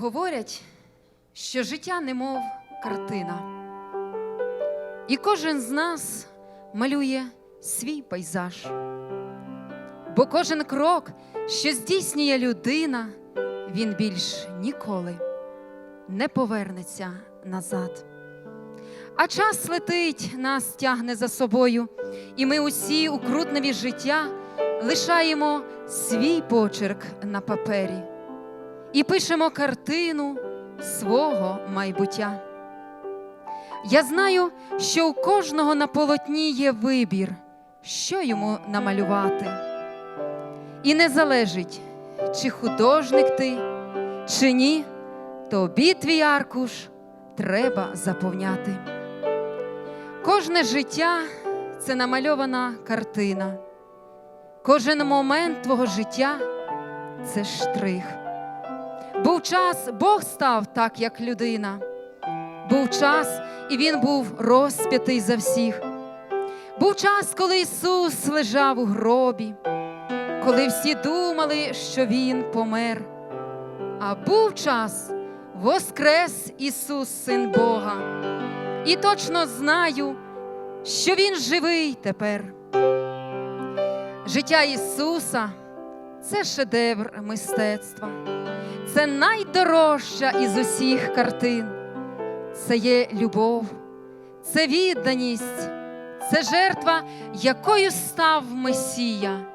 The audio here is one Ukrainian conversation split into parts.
Говорять, що життя немов картина, і кожен з нас малює свій пейзаж. Бо кожен крок, що здійснює людина, він більш ніколи не повернеться назад. А час летить, нас тягне за собою, і ми усі у крутневі життя лишаємо свій почерк на папері і пишемо картину свого майбуття. Я знаю, що у кожного на полотні є вибір, що йому намалювати. І не залежить, чи художник ти, чи ні, тобі твій аркуш треба заповняти. Кожне життя це намальована картина. Кожен момент твого життя це штрих. Був час, Бог став так, як людина. Був час, і Він був розп'ятий за всіх. Був час, коли Ісус лежав у гробі, коли всі думали, що Він помер. А був час, воскрес Ісус, Син Бога. І точно знаю, що Він живий тепер. Життя Ісуса це шедевр мистецтва, це найдорожча із усіх картин. Це є любов, це відданість, це жертва, якою став Месія,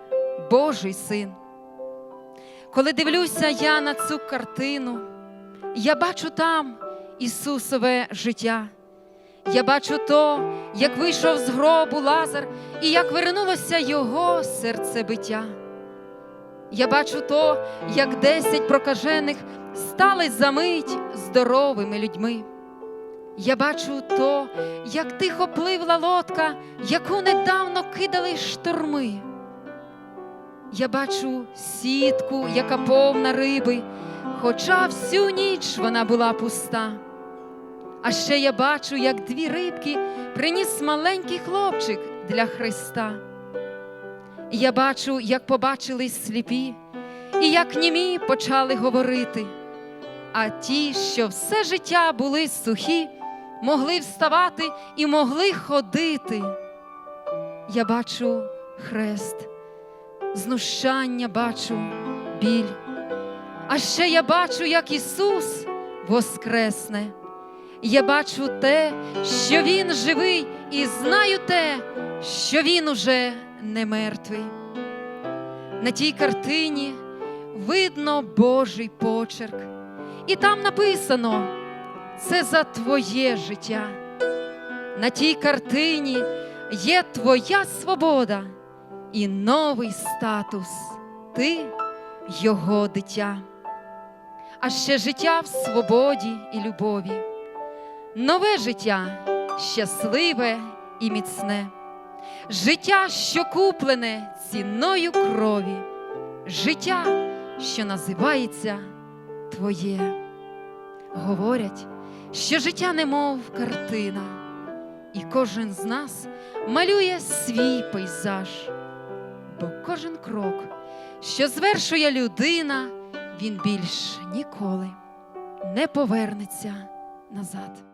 Божий син. Коли дивлюся я на цю картину, я бачу там Ісусове життя. Я бачу то, як вийшов з гробу Лазар і як вернулося його серцебиття. Я бачу то, як десять прокажених стали за мить здоровими людьми. Я бачу то, як тихо пливла лодка, яку недавно кидали шторми. Я бачу сітку, яка повна риби, хоча всю ніч вона була пуста. А ще я бачу, як дві рибки приніс маленький хлопчик для Христа. Я бачу, як побачили сліпі, і як німі почали говорити. А ті, що все життя були сухі, могли вставати і могли ходити. Я бачу хрест, знущання бачу, біль. А ще я бачу, як Ісус воскресне. Я бачу те, що Він живий, і знаю те, що Він уже не мертвий. На тій картині видно Божий почерк, і там написано це за твоє життя. На тій картині є твоя свобода і новий статус. Ти його дитя. А ще життя в свободі і любові нове життя щасливе і міцне, життя, що куплене ціною крові, життя, що називається Твоє. Говорять, що життя немов картина, і кожен з нас малює свій пейзаж, бо кожен крок, що звершує людина, він більш ніколи не повернеться назад.